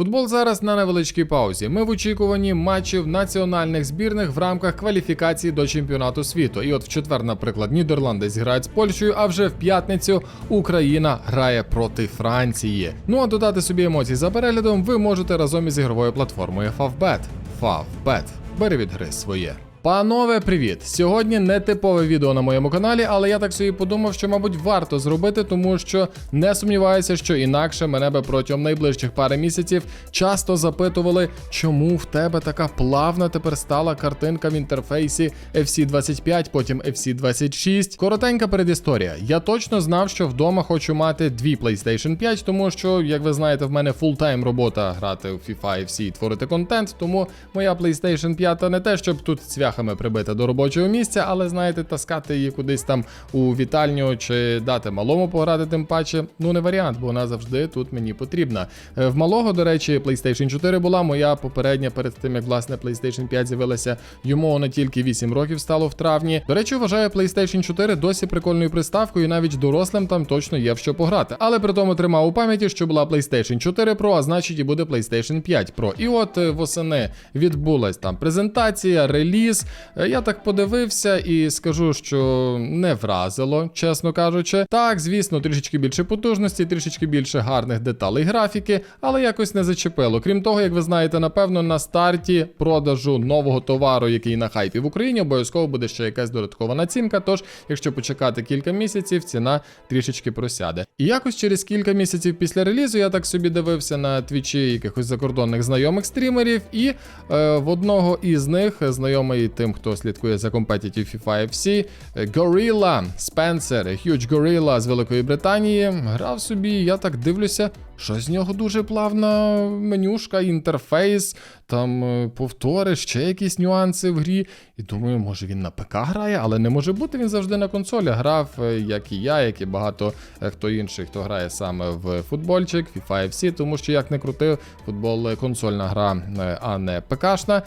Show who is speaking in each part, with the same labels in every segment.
Speaker 1: Футбол зараз на невеличкій паузі. Ми в очікуванні матчів національних збірних в рамках кваліфікації до чемпіонату світу. І от в четвер, наприклад, Нідерланди зіграють з Польщею, а вже в п'ятницю Україна грає проти Франції. Ну а додати собі емоцій за переглядом ви можете разом із ігровою платформою Favbet. Favbet. Бери від гри своє. Панове, привіт! Сьогодні не типове відео на моєму каналі, але я так собі подумав, що, мабуть, варто зробити, тому що не сумніваюся, що інакше мене би протягом найближчих пари місяців часто запитували, чому в тебе така плавна тепер стала картинка в інтерфейсі FC25, потім FC26. Коротенька передісторія. Я точно знав, що вдома хочу мати дві PlayStation 5, тому що, як ви знаєте, в мене фултайм робота грати в FIFA FC і творити контент, тому моя PlayStation 5 не те, щоб тут цвяхами прибита до робочого місця, але знаєте, таскати її кудись там у вітальню чи дати малому пограти, тим паче, ну не варіант, бо вона завжди тут мені потрібна. Е, В малого, до речі, PlayStation 4 була моя попередня перед тим, як власне PlayStation 5 з'явилася. Йому вона тільки 8 років стало в травні. До речі, вважаю PlayStation 4 досі прикольною приставкою, і навіть дорослим там точно є в що пограти. Але при тому тримав у пам'яті, що була PlayStation 4 Pro, а значить і буде PlayStation 5 Pro. І от е, восени відбулась там презентація, реліз. Е, Я так подивився і скажу, що не вразило, чесно кажучи. Так, звісно, трішечки більше потужності, трішечки більше гарних деталей графіки, але якось не зачепило. Крім того, як ви знаєте, напевно, на старті продажу нового товару, який на хайпі в Україні, обов'язково буде ще якась додаткова націнка. Тож, якщо почекати кілька місяців, ціна трішечки просяде. І якось через кілька місяців після релізу я так собі дивився на твічі якихось закордонних знайомих стрімерів, і е, в одного із них, знайомий тим, хто слідкує за Competitive FIFA FC, Gorilla Спенсер, Huge Gorilla з Великої Британії, грав собі, я так дивлюся, що з нього дуже плавна менюшка, інтерфейс, там е, повтори, ще якісь нюанси в грі. І думаю, може він на ПК грає, але не може бути, він завжди на консолі грав, е, як і я, як і багато е, хто інший, хто грає саме в футбольчик, FIFA FC, тому що як не крутив, футбол консольна гра, а не ПКшна.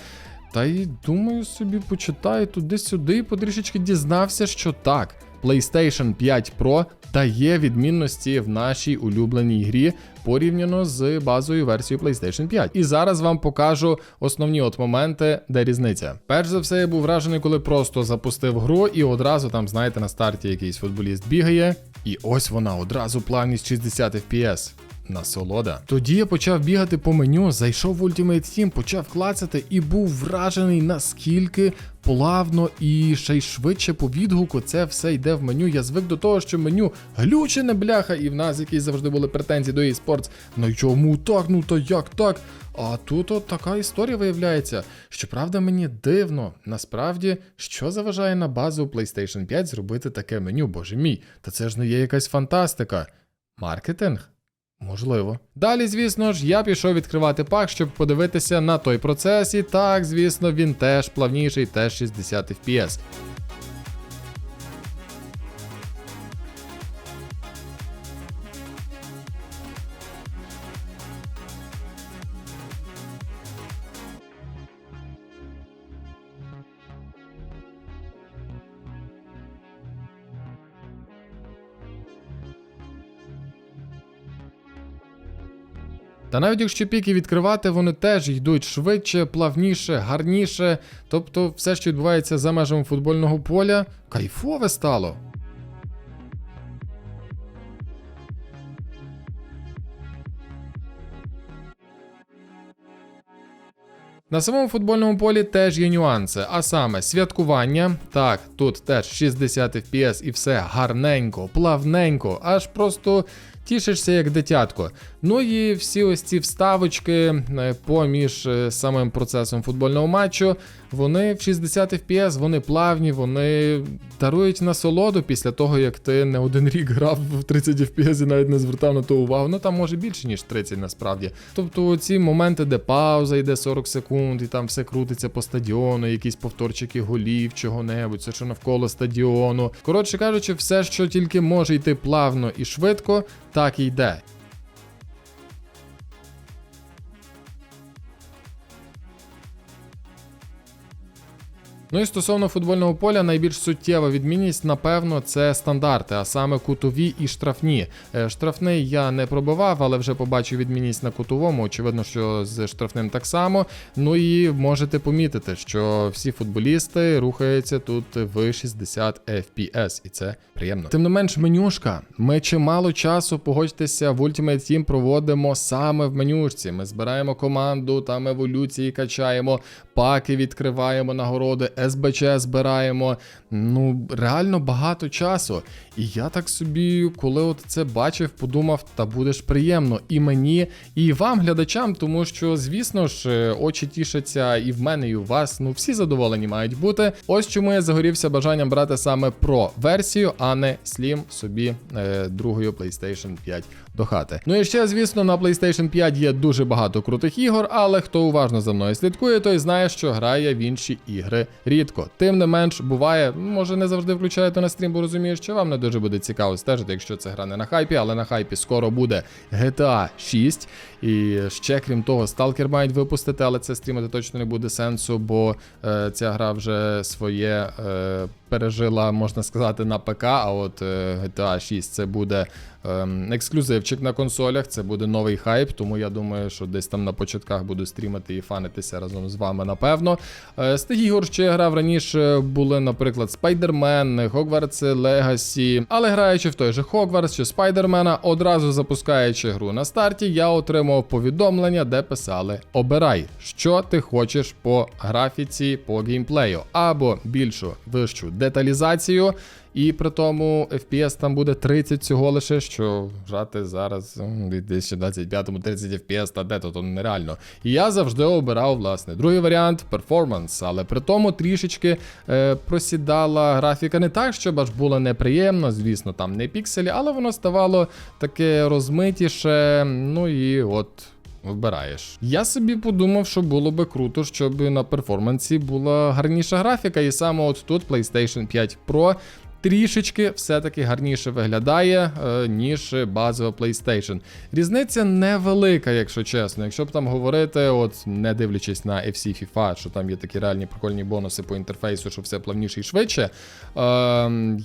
Speaker 1: Та й думаю собі, почитаю туди-сюди і потрішечки дізнався, що так. PlayStation 5 Pro дає відмінності в нашій улюбленій грі порівняно з базовою версією PlayStation 5. І зараз вам покажу основні от моменти, де різниця. Перш за все, я був вражений, коли просто запустив гру, і одразу там, знаєте, на старті якийсь футболіст бігає, і ось вона одразу плавність 60 FPS. Насолода. Тоді я почав бігати по меню, зайшов в Ultimate Team, почав клацати і був вражений, наскільки плавно і ще й швидше по відгуку це все йде в меню. Я звик до того, що меню глючене бляха, і в нас якісь завжди були претензії до eSports. Ну чому так? Ну та як так? А тут от така історія виявляється. Щоправда, мені дивно, насправді, що заважає на базу PlayStation 5 зробити таке меню, боже мій, та це ж не є якась фантастика. Маркетинг? Можливо. Далі, звісно ж, я пішов відкривати пак, щоб подивитися на той процес. І так, звісно, він теж плавніший, теж 60 FPS. Та навіть якщо піки відкривати, вони теж йдуть швидше, плавніше, гарніше. Тобто все, що відбувається за межами футбольного поля, кайфове стало. На самому футбольному полі теж є нюанси, а саме святкування. Так, тут теж 60 FPS і все гарненько, плавненько, аж просто тішишся як дитятко. Ну і всі ось ці вставочки е, поміж е, самим процесом футбольного матчу, вони в 60 FPS, вони плавні, вони дарують насолоду після того, як ти не один рік грав в 30 FPS і навіть не звертав на то увагу. Ну там може більше, ніж 30 насправді. Тобто ці моменти, де пауза йде 40 секунд, і там все крутиться по стадіону, якісь повторчики голів, чого-небудь, все що навколо стадіону. Коротше кажучи, все, що тільки може йти плавно і швидко, так і йде. Ну і стосовно футбольного поля, найбільш суттєва відмінність, напевно, це стандарти, а саме кутові і штрафні. Е, Штрафний я не пробивав, але вже побачив відмінність на кутовому. Очевидно, що з штрафним так само. Ну і можете помітити, що всі футболісти рухаються тут в 60 FPS, і це приємно. Тим не менш, менюшка. Ми чимало часу, погодьтеся, в Ultimate Team проводимо саме в менюшці. Ми збираємо команду, там еволюції качаємо, паки відкриваємо нагороди, СБЧ збираємо. Ну, реально багато часу. І я так собі, коли от це бачив, подумав, та буде ж приємно і мені, і вам, глядачам, тому що, звісно ж, е, очі тішаться і в мене, і у вас. Ну, всі задоволені мають бути. Ось чому я загорівся бажанням брати саме про версію, а не Slim собі е, другою PlayStation 5 до хати. Ну і ще, звісно, на PlayStation 5 є дуже багато крутих ігор, але хто уважно за мною слідкує, той знає, що грає в інші ігри рідко. Тим не менш, буває, може не завжди включаєте на стрім, бо розумію, що вам не дуже буде цікаво стежити, якщо це гра не на хайпі, але на хайпі скоро буде GTA 6. І ще крім того, Stalker мають випустити, але це стрімити точно не буде сенсу, бо е, ця гра вже своє е, пережила, можна сказати, на ПК. А от е, GTA 6 це буде ексклюзивчик на консолях, це буде новий хайп, тому я думаю, що десь там на початках буду стрімити і фанитися разом з вами, напевно. Е, з тих ігор, що я грав раніше, були, наприклад, Spider-Man, Hogwarts Legacy, але граючи в той же Hogwarts чи Spider-Man, одразу запускаючи гру на старті, я отримав повідомлення, де писали: Обирай, що ти хочеш по графіці, по геймплею, або більшу вищу деталізацію. І при тому FPS там буде 30 всього лише, що грати зараз у 2025-му 30 FPS, та де то, то нереально. І я завжди обирав, власне, другий варіант перформанс, але при тому трішечки е, просідала графіка не так, щоб аж було неприємно, звісно, там не пікселі, але воно ставало таке розмитіше. Ну і от. Вибираєш. Я собі подумав, що було би круто, щоб на перформансі була гарніша графіка, і саме от тут PlayStation 5 Pro трішечки все-таки гарніше виглядає, е, ніж базова PlayStation. Різниця невелика, якщо чесно. Якщо б там говорити, от не дивлячись на FC FIFA, що там є такі реальні прикольні бонуси по інтерфейсу, що все плавніше і швидше. Е,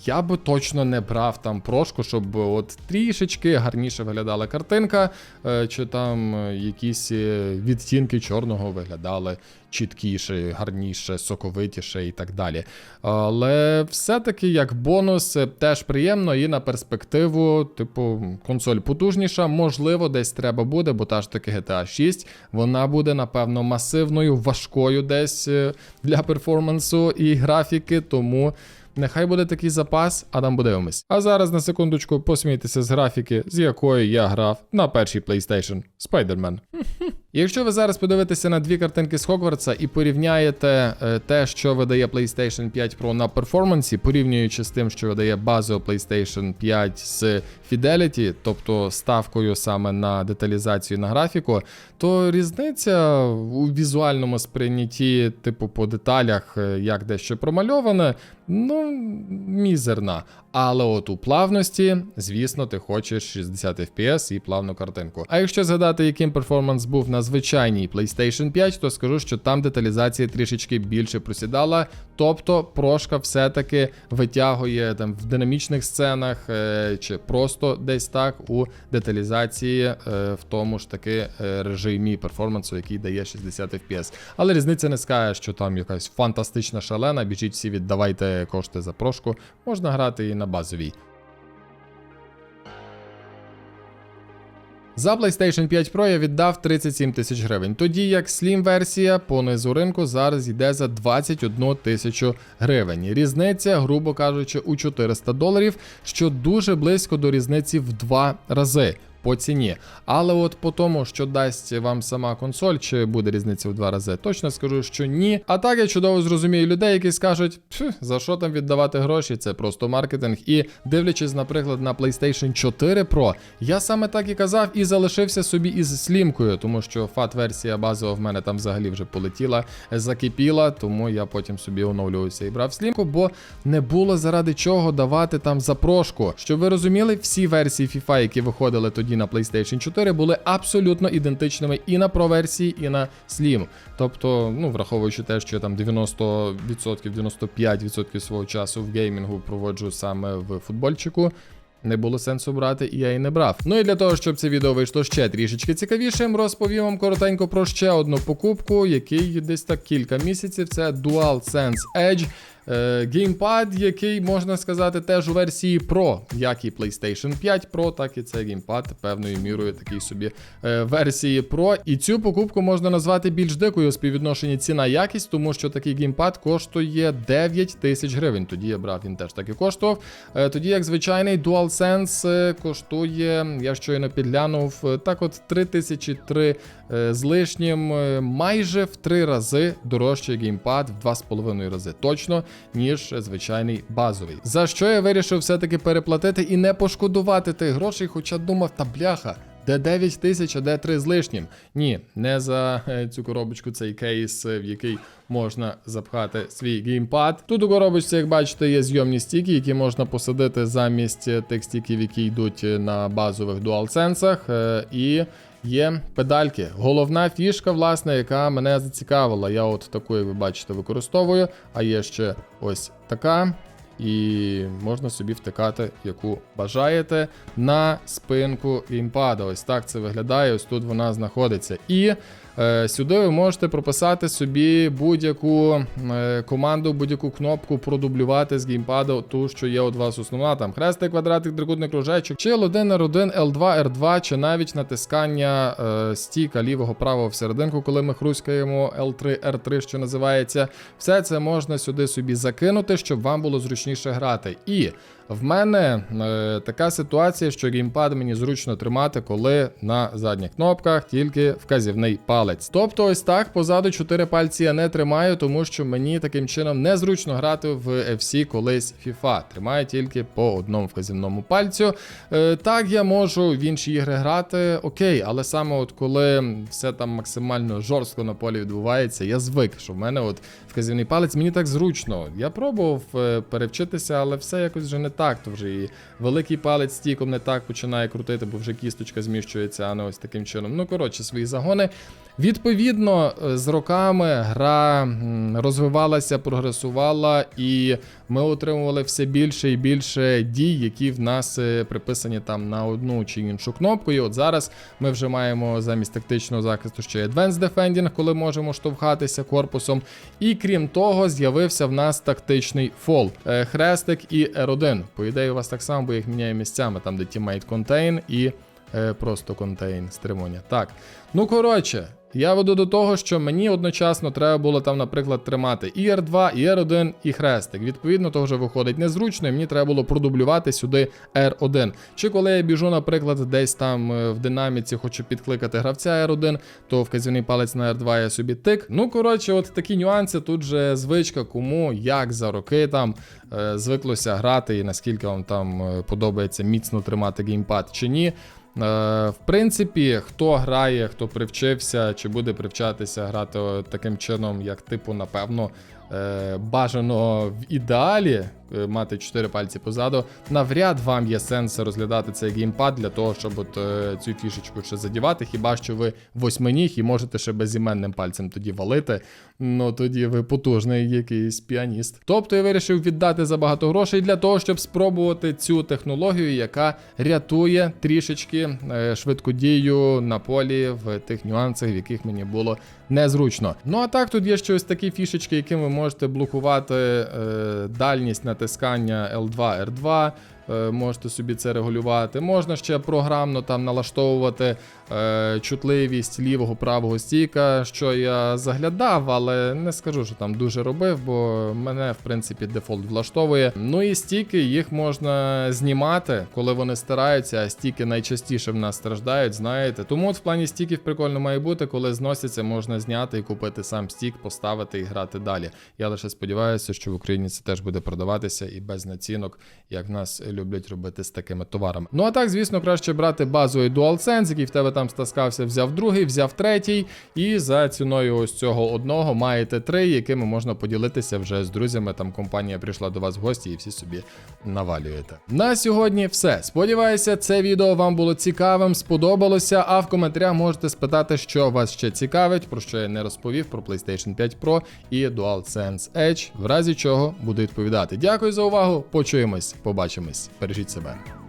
Speaker 1: я би точно не брав там прошку, щоб от трішечки гарніше виглядала картинка, е, чи там е, якісь відтінки чорного виглядали чіткіше, гарніше, соковитіше і так далі. Але все-таки як бонус е, теж приємно і на перспективу, типу, консоль потужніша, можливо, десь треба буде, бо та ж таки GTA 6, вона буде, напевно, масивною, важкою десь е, для перформансу і графіки, тому. Нехай буде такий запас, а там подивимось. А зараз на секундочку посмійтеся з графіки, з якої я грав на першій PlayStation Spider-Man. Якщо ви зараз подивитеся на дві картинки з Хогвартса і порівняєте е, те, що видає PlayStation 5 Pro на перформансі, порівнюючи з тим, що видає базову PlayStation 5 з Fidelity, тобто ставкою саме на деталізацію на графіку, то різниця у візуальному сприйнятті, типу по деталях, е, як дещо промальоване, ну мізерна. Але от у плавності, звісно, ти хочеш 60 FPS і плавну картинку. А якщо згадати, яким перформанс був на звичайній PlayStation 5, то скажу, що там деталізація трішечки більше просідала. Тобто прошка все-таки витягує там в динамічних сценах е, чи просто десь так у деталізації е, в тому ж таки е, режимі перформансу, який дає 60 FPS. Але різниця не скаже, що там якась фантастична шалена. Біжіть всі, віддавайте кошти за прошку. Можна грати і на базовій. За PlayStation 5 Pro я віддав 37 тисяч гривень, тоді як Slim версія по низу ринку зараз йде за 21 тисячу гривень. Різниця, грубо кажучи, у 400 доларів, що дуже близько до різниці в два рази. По ціні, але от по тому, що дасть вам сама консоль, чи буде різниця в два рази, точно скажу, що ні. А так я чудово зрозумію людей, які скажуть, за що там віддавати гроші, це просто маркетинг. І дивлячись, наприклад, на PlayStation 4 Pro, я саме так і казав і залишився собі із слімкою, тому що фат-версія базова в мене там взагалі вже полетіла, закипіла, тому я потім собі оновлювався і брав слімку, бо не було заради чого давати там запрошку. Щоб ви розуміли, всі версії FIFA, які виходили тоді на PlayStation 4 були абсолютно ідентичними і на Pro версії, і на Slim. Тобто, ну враховуючи те, що я там 90%, 95% свого часу в геймінгу проводжу саме в футбольчику. Не було сенсу брати, і я і не брав. Ну і для того, щоб це відео вийшло ще трішечки цікавішим, розповім вам коротенько про ще одну покупку, який десь так кілька місяців. Це DualSense Edge. Геймпад, який можна сказати, теж у версії Pro, як і PlayStation 5 Pro, так і це геймпад певною мірою такий собі е, версії Pro. І цю покупку можна назвати більш дикою у співвідношенні ціна-якість, тому що такий геймпад коштує 9 тисяч гривень. Тоді я брав, він теж так і коштував. Е, тоді як звичайний DualSense е, коштує, я щойно підглянув, так от 3003 е, з лишнім, майже в 3 рази дорожчий геймпад, в 2,5 рази точно, ніж звичайний базовий. За що я вирішив все-таки переплатити і не пошкодувати тих грошей, хоча думав, та бляха. Де 9 тисяч, а де 3 з лишнім. Ні, не за е, цю коробочку, цей кейс, е, в який можна запхати свій геймпад. Тут у коробочці, як бачите, є зйомні стіки, які можна посадити замість е, тих стіків, які йдуть на базових DualSense. І є педальки. Головна фішка, власне, яка мене зацікавила. Я от таку, як ви бачите, використовую. А є ще ось така. І можна собі втикати, яку бажаєте, на спинку геймпада. Ось так це виглядає. Ось тут вона знаходиться. І е, сюди ви можете прописати собі будь-яку е, команду, будь-яку кнопку продублювати з геймпада, ту, що є у вас основна. Там хрестик, квадратик, трикутний кружечок, чи L1, R1, L2, R2, чи навіть натискання е, стіка лівого правого всерединку, коли ми хруськаємо L3, R3, що називається. Все це можна сюди собі закинути, щоб вам було зручніше грати. І в мене е, така ситуація, що геймпад мені зручно тримати, коли на задніх кнопках тільки вказівний палець. Тобто, ось так позаду 4 пальці я не тримаю, тому що мені таким чином незручно грати в FC колись FIFA. Тримаю тільки по одному вказівному пальцю. Е, так, я можу в інші ігри грати, окей, але саме от коли все там максимально жорстко на полі відбувається, я звик, що в мене от вказівний палець мені так зручно. Я пробував е, перевчитися, але все якось вже не так. То вже і великий палець стіком не так починає крутити, бо вже кісточка зміщується, а не ось таким чином. Ну, коротше, свої загони. Відповідно, е, з роками гра розвивалася, прогресувала, і ми отримували все більше і більше дій, які в нас е, приписані там на одну чи іншу кнопку. І от зараз ми вже маємо замість тактичного захисту ще Advanced Defending, коли можемо штовхатися корпусом. І крім того, з'явився в нас тактичний фол, е, хрестик і R1. По ідеї, у вас так само, бо їх міняє місцями, там де Teammate Contain і просто Contain стримування. Так. Ну коротше. Я веду до того, що мені одночасно треба було там, наприклад, тримати і R2, і R1, і хрестик. Відповідно, то вже виходить незручно, і мені треба було продублювати сюди R1. Чи коли я біжу, наприклад, десь там е, в динаміці, хочу підкликати гравця R1, то вказівний палець на R2 я собі тик. Ну, коротше, от такі нюанси. Тут же звичка, кому, як за роки там е, звиклося грати, і наскільки вам там е, подобається міцно тримати геймпад чи ні. Е, В принципі, хто грає, хто привчився чи буде привчатися грати таким чином, як типу, напевно, бажано в ідеалі е, мати 4 пальці позаду, навряд вам є сенс розглядати цей геймпад для того, щоб от е, цю фішечку ще задівати. Хіба що ви восьминіг і можете ще безіменним пальцем тоді валити. Ну тоді ви потужний якийсь піаніст. Тобто я вирішив віддати забагато грошей для того, щоб спробувати цю технологію, яка рятує трішечки е, швидкодію на полі в тих нюансах, в яких мені було незручно. Ну а так, тут є ще ось такі фішечки, якими ви можете блокувати е, дальність натискання L2, R2. е, Можете собі це регулювати. Можна ще програмно там налаштовувати е, чутливість лівого правого стійка, що я заглядав, але не скажу, що там дуже робив, бо мене в принципі дефолт влаштовує. Ну і стіки їх можна знімати, коли вони стараються, а стіки найчастіше в нас страждають, знаєте. Тому от в плані стіків прикольно має бути, коли зносяться, можна зняти і купити сам стік, поставити і грати далі. Я лише сподіваюся, що в Україні це теж буде продаватися і без націнок, як нас люблять робити з такими товарами. Ну а так, звісно, краще брати базовий DualSense, який в тебе там там стаскався, взяв другий, взяв третій. І за ціною ось цього одного маєте три, якими можна поділитися вже з друзями. Там компанія прийшла до вас в гості і всі собі навалюєте. На сьогодні все. Сподіваюся, це відео вам було цікавим, сподобалося. А в коментарях можете спитати, що вас ще цікавить, про що я не розповів про PlayStation 5 Pro і DualSense Edge, в разі чого буду відповідати. Дякую за увагу. Почуємось, побачимось. Бережіть себе.